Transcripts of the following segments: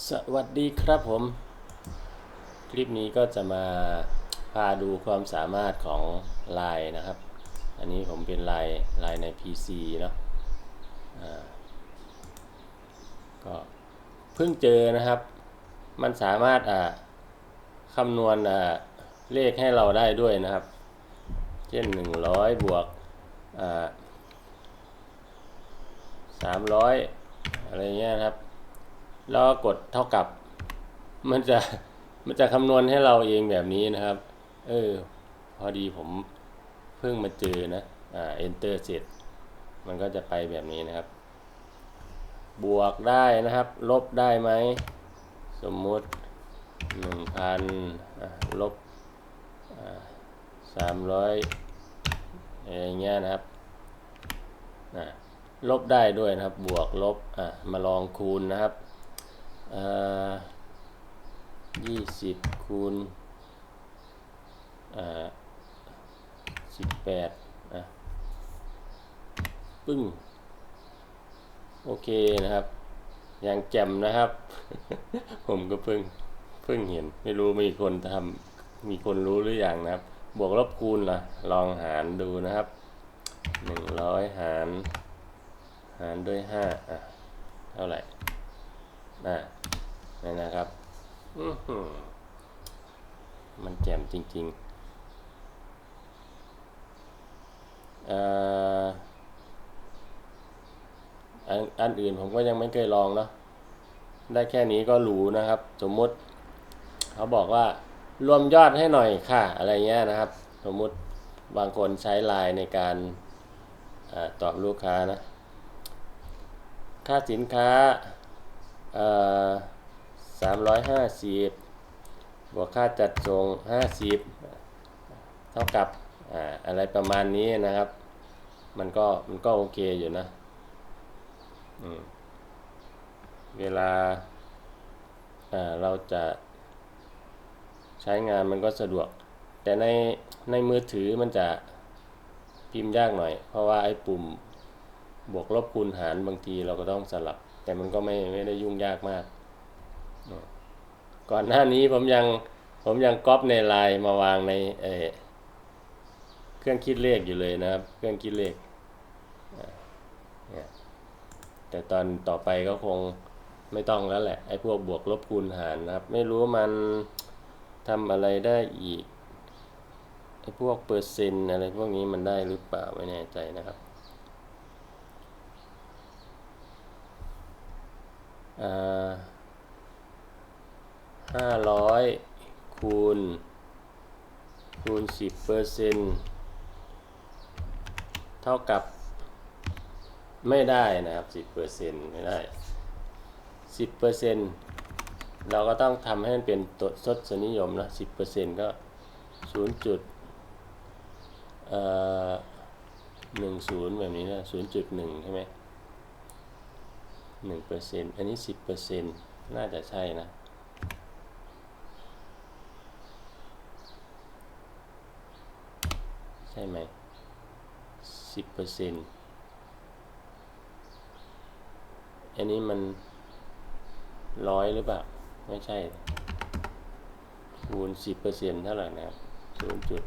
สวัสดีครับผม คลิปนี้ก็จะมาพาดูความสามารถของ Line นะครับ อันนี้ผมเป็น Line Line ใน PC เนาะอ่าก็เพิ่งเจอนะครับ มันสามารถอ่าคำนวณอ่าเลขให้เราได้ด้วยนะครับ เช่น 100 บวกอ่า300 อะไรเงี้ยครับ แล้วกดเท่ากับ มันจะมันจะคำนวณให้เราเองแบบนี้นะครับ เออ พอดีผมเพิ่งมาเจอนะอ่า enter เสร็จ มันก็จะไปแบบนี้นะครับ บวกได้นะครับ ลบได้ไหม สมมุติหนึ่งพันลบสามร้อยอย่างเงี้ยนะครับอ่าลบได้ด้วยนะครับ บวกลบ อะ มาลองคูณนะครับ ยี่สิบคูณสิบแปดอะปึ้ง โอเคนะครับย่างแจ่มนะครับ ผมก็เพิ่ง เพิ่งเห็น ไม่รู้มีคนทำมีคนรู้หรืออยังนะครับ บวกลบคูณล่ะ ลองหารดูนะครับหนึ่งร้อยหาร หารด้วยห้าอะ เท่าไหร่น่ะ นี่นะครับมันแจ่มจริงๆอันอันอื่นผมก็ยังไม่เคยลองเนาะได้แค่นี้ก็รู้นะครับ สมมุติเขาบอกว่ารวมยอดให้หน่อยค่ะ อะไรเงี้ยนะครับ สมมุติบางคนใช้ไลน์ในการอตอบลูกค้านะ ค่าสินค้าสามร้อ ยห้าสิบบวกค่าจัดส่งห้าสิบเท่ากับออะไรประมาณนี้นะครับ มันก็มันก็โอเคอยู่นะเวลาเราจะใช้งานมันก็สะดวก แต่ในในมือถือมันจะพิมพ์ยากหน่อย เพราะว่าไอ้ปุ่มบวกลบคูณหารบางทีเราก็ต้องสลับ แต่มันก็ไม่ไม่ได้ยุ่งยากมาก ก่อนหน้านี้ผมยังผมยังก๊อปในไลน์มาวางในเเครื่องคิดเลขอยู่เลยนะครับ เครื่องคิดเลข แต่ตอนต่อไปก็คงไม่ต้องแล้วแหละไอ้พวกบวกลบคูณหารนะครับ ไม่รู้มันทำอะไรได้อีกไอ้พวกเปอร์เซ็นต์อะไรพวกนี้มันได้หรือเปล่าไม่แน่ใจนะครับอ่า ห้าร้อยคูณคูณสิบเปอร์เซ็นเท่ากับไม่ได้นะครับสิบเปอร์เซ็นไม่ได้สิบเปอร์เซ็นเราก็ต้องทำให้มันเป็นตัวทศนิยมนะสิบเปอร์เซ็นก็ศูนย์จุดหนึ่งศูนย์แบบนี้นะศูนย์จุดหนึ่งใช่ไหมหนึ่งเปอร์เซ็นอันนี้สิบเปอร์เซ็นน่าจะใช่นะ ใช่ไหมสิบเปอร์เซ็นต์อันนี้มันร้อยหรือเปล่า ไม่ใช่คูณสิบเปอร์เซ็นต์เท่าไหร่นะครับศูนย์จุด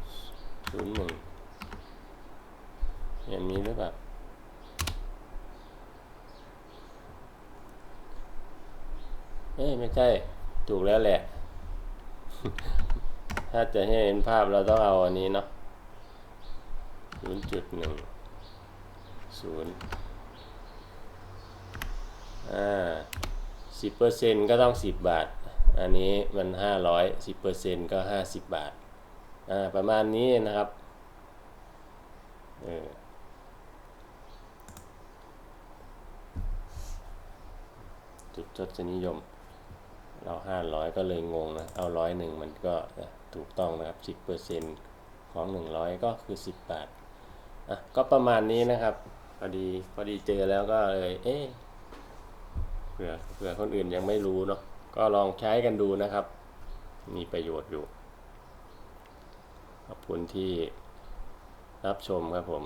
ศูนย์หนึ่งอย่างนี้หรือเปล่าเอ้ไม่ใช่ ถูกแล้วแหละ ถ้าจะให้เห็นภาพเราต้องเอาอันนี้เนาะ ศูนย์จุดหนึ่งศูนย์อ่าสิบเปอร์เซ็นต์ก็ต้องสิบบาท อันนี้มันห้าร้อยสิบเปอร์เซ็นต์ก็ห้าสิบบาท อ่า ประมาณนี้นะครับ เออจุดทศนิยม เราห้าร้อยก็เลยงงนะ เอาร้อยหนึ่งมันก็ถูกต้องนะครับสิบเปอร์เซ็นของหนึ่งร้อยก็คือสิบบาท อะก็ประมาณนี้นะครับ พอดีพอดีเจอแล้วก็เลยเอ๊เผื่อเผื่อคนอื่นยังไม่รู้เนาะก็ลองใช้กันดูนะครับ มีประโยชน์อยู่ ขอบคุณที่รับชมครับผม